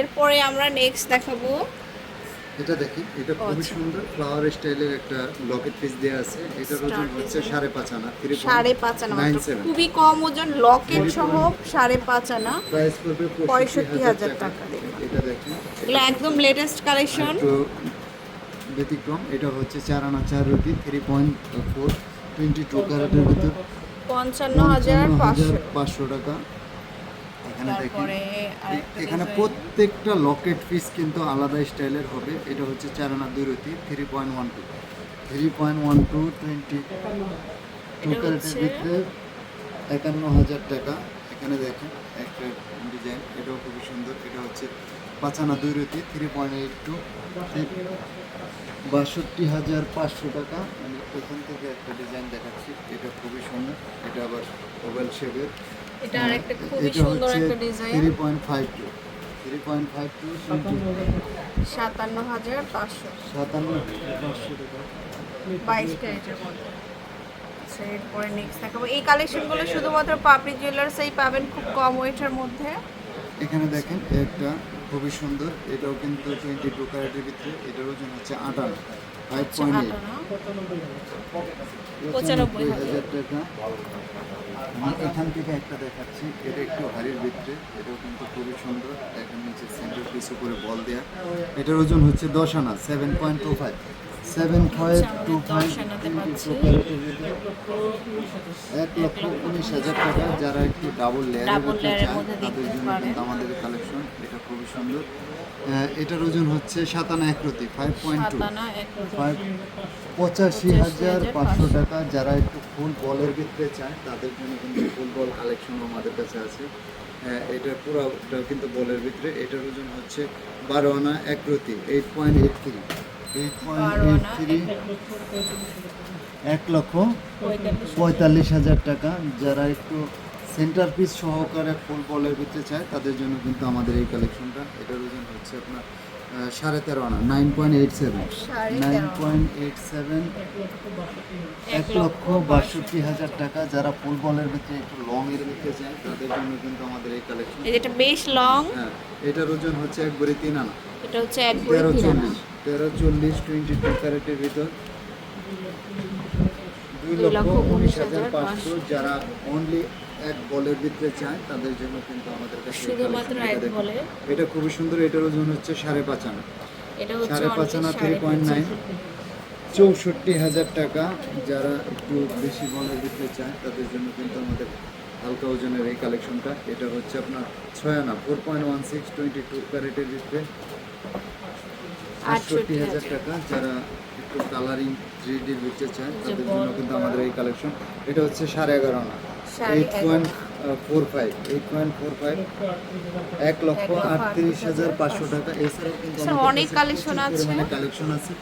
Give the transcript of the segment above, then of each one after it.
এরপরে আমরা নেক্সট দেখাবো। এটা দেখি এটা খুবই আচ্ছা। সুন্দর ফ্লাওয়ার স্টাইলের একটা লকেট পিস দেওয়া আছে। এটার ওজন হচ্ছে design। সাড়ে পাঁচ আনা থ্রি সাড়ে পাঁচ আনা মাত্র। খুবই কম ওজন লকেট সহ সাড়ে পাঁচ আনা। প্রাইস পড়বে পঁয়ষট্টি পঁয়ষট্টি হাজার হাজার টাকা। টাকা দেখুন। এটা দেখুন এগুলো একদম লেটেস্ট কালেকশন একটু ব্যতিক্রম এটা হচ্ছে চার আনা চার রুটি three point four twenty two ক্যারেটের ভিতর। পঞ্চান্ন হাজার পঞ্চান্ন পাঁচশো হাজার পাঁচশো। টাকা। এখানে দেখেন তারপরে এখানে প্রত্যেকটা লকেট পিস কিন্তু আলাদা স্টাইলের হবে। এটা হচ্ছে চার আনা দুই রুটি three point one two three point one two twenty two ক্যারেটের ভিতরে একান্ন হাজার টাকা। এখানে দেখেন একটা ডিজাইন এটাও খুবই সুন্দর। এটা হচ্ছে পাঁচ আনা দুই রুটি থ্রি পয়েন্ট এইট টু বাষট্টি হাজার পাঁচশো টাকা। আমি এখান থেকে একটা ডিজাইন দেখাচ্ছি। এটা খুবই সুন্দর। এটা আবার ওভেল শেপের এটা আরেকটা খুবই সুন্দর একটা design three point five two three point five two সাতান্ন হাজার পাঁচশো। সাতান্ন পাঁচশো টাকা। বাইশ ক্যারেটের মধ্যে। আচ্ছা এরপরে নেক্সট দেখাবো। এই কালেকশনগুলো শুধুমাত্র পাপড়ি জুয়েলার্সেই পাবেন খুব কম ওয়েটের মধ্যে। এখানে দেখেন একটা খুবই সুন্দর। এটাও কিন্তু টোয়েন্টি টু ক্যারেটের ভিতরে এটার ওজন হচ্ছে আটান্ন ফাইভ পয়েন্ট এইট পঁচানব্বই হাজার। টাকা। আমি এখান থেকে একটা দেখাচ্ছি এটা একটু হাড়ির ভিতরে এটাও কিন্তু খুবই সুন্দর। এখন নিচে সেন্টার পিস উপরে বল দেয়া। এটার ওজন হচ্ছে দশ আনা seven point two five seven two five দশ আনাতে পাচ্ছি। এক লক্ষ উনিশ হাজার টাকা যারা একটু ডাবল Double ভিতরে চান তাদের জন্য কিন্তু আমাদের কালেকশন এটা খুবই সুন্দর। এটার ওজন হচ্ছে সাতানা একরতি ফাইভ পয়েন্ট টু ফাইভ পঁচাশি হাজার পাঁচশো টাকা যারা একটু ফুল বলের ভিতরে চায় তাদের জন্য কিন্তু ফুল বল কালেকশন আমাদের কাছে আছে। আহ, এটা পুরোটা কিন্তু বলের ভিতরে। এটার ওজন হচ্ছে বারো আনা এক রতি এইট পয়েন্ট এইট থ্রি এক লক্ষ পঁয়তাল্লিশ হাজার টাকা। যারা একটু সেন্টার পিস সহকারে ফুল বলের ভিতরে চায় তাদের জন্য কিন্তু আমাদের এই কালেকশনটা এটার ওজন হচ্ছে আপনার সাড়ে তেরো আনা nine point eight seven nine point eight seven এক লক্ষ বাষট্টি হাজার টাকা। যারা ফুল বলের ভিতরে একটু লং এর ভিতরে চায় তাদের জন্য কিন্তু আমাদের এই কালেকশন এটা বেশ লং হ্যাঁ এটার ওজন হচ্ছে একবারে তিন আনা। এটা হচ্ছে একবারে তেরো তিন আনা। তেরো চল্লিশ টোয়েন্টি টু ক্যারেটের ভিতর দুই লক্ষ উনিশ হাজার পাঁচশো যারা অনলি এক বলের ভিতরে চায় তাদের জন্য কিন্তু আমাদের কাছে এটা খুবই সুন্দর এটার ওজন হচ্ছে সাড়ে পাঁচ আনা। সাড়ে পাঁচ আনা থ্রি পয়েন্ট নাইন চৌষট্টি হাজার টাকা যারা একটু বেশি বলের ভিতরে চায় তাদের জন্য কিন্তু আমাদের হালকা ওজনের এই কালেকশনটা এটা হচ্ছে আপনার ছয় আনা four point one six twenty two ক্যারেটের ভিতরে। আটষট্টি হাজার টাকা যারা একটু কালারিং থ্রি ডির ভিতরে চায় তাদের জন্য কিন্তু আমাদের এই কালেকশন এটা হচ্ছে সাড়ে এগারো আনা। Eight point four five eight point four five এক লক্ষ আটত্রিশ হাজার পাঁচশো টাকা। এছাড়াও কিন্তু অনেক কালেকশন আছে। কালেকশন আছে।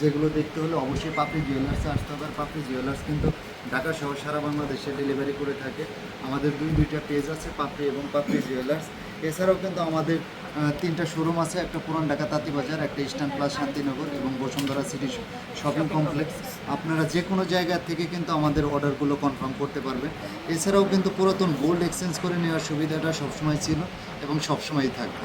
যেগুলো দেখতে হলে অবশ্যই পাপড়ি জুয়েলার্সে আসতে হবে। আর পাপড়ি জুয়েলার্স কিন্তু ঢাকা সহ সারা বাংলাদেশে ডেলিভারি করে থাকে। আমাদের দুই দুইটা পেজ আছে, পাপড়ি এবং পাপড়ি জুয়েলার্স এছাড়াও কিন্তু আমাদের তিনটা শোরুম আছে, একটা পুরান ঢাকা তাঁতিবাজার একটা ইস্টার্ন প্লাস শান্তিনগর এবং বসুন্ধরা সিটি শপিং কমপ্লেক্স আপনারা যে কোনো জায়গা থেকে কিন্তু আমাদের অর্ডারগুলো কনফার্ম করতে পারবেন। এছাড়াও কিন্তু পুরাতন গোল্ড এক্সচেঞ্জ করে নেওয়ার সুবিধাটা সবসময় ছিল এবং সবসময়ই থাকবে।